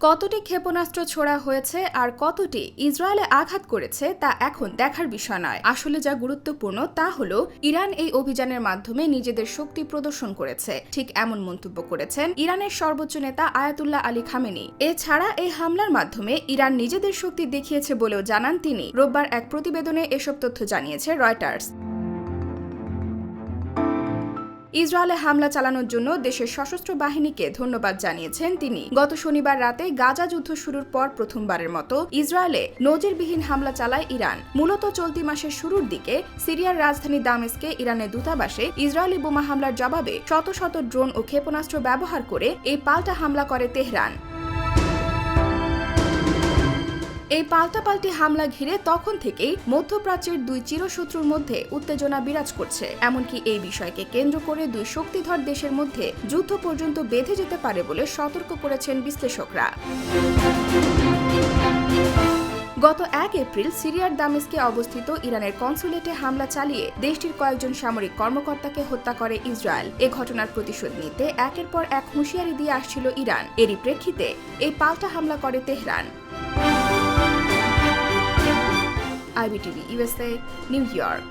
কতটি ক্ষেপণাস্ত্র ছোড়া হয়েছে আর কতটি ইসরায়েলে আঘাত করেছে তা এখন দেখার বিষয় নয়। আসলে যা গুরুত্বপূর্ণ তা হল, ইরান এই অভিযানের মাধ্যমে নিজেদের শক্তি প্রদর্শন করেছে। ঠিক এমন মন্তব্য করেছেন ইরানের সর্বোচ্চ নেতা আয়াতুল্লাহ আলী খামেনি। এছাড়া এই হামলার মাধ্যমে ইরান নিজেদের শক্তি দেখিয়েছে বলেও জানান তিনি। রোববার এক প্রতিবেদনে এসব তথ্য জানিয়েছে রয়টার্স। ইসরায়েলে হামলা চালানোর জন্য দেশের সশস্ত্র বাহিনীকে ধন্যবাদ জানিয়েছেন তিনি। গত শনিবার রাতে গাজা যুদ্ধ শুরুর পর প্রথমবারের মতো ইসরায়েলে নজিরবিহীন হামলা চালায় ইরান। মূলত চলতি মাসের শুরুর দিকে সিরিয়ার রাজধানী দামেস্কে ইরানের দূতাবাসে ইসরায়েলি বোমা হামলার জবাবে শত শত ড্রোন ও ক্ষেপণাস্ত্র ব্যবহার করে এই পাল্টা হামলা করে তেহরান। এই পাল্টাপাল্টি হামলা ঘিরে তখন থেকেই মধ্যপ্রাচ্যের দুই চিরশত্রুর মধ্যে উত্তেজনা বিরাজ করছে। এমনকি এই বিষয়কে কেন্দ্র করে দুই শক্তিধর দেশের মধ্যে যুদ্ধ পর্যন্ত বেঁধে যেতে পারে বলে সতর্ক করেছেন বিশ্লেষকরা। গত এক এপ্রিল সিরিয়ার দামেস্কে অবস্থিত ইরানের কনসুলেটে হামলা চালিয়ে দেশটির কয়েকজন সামরিক কর্মকর্তাকে হত্যা করে ইসরায়েল। এ ঘটনার প্রতিশোধ নিতে একের পর এক হুঁশিয়ারি দিয়ে আসছিল ইরান। এরই প্রেক্ষিতে এই পাল্টা হামলা করে Tehran. IBTV USA New York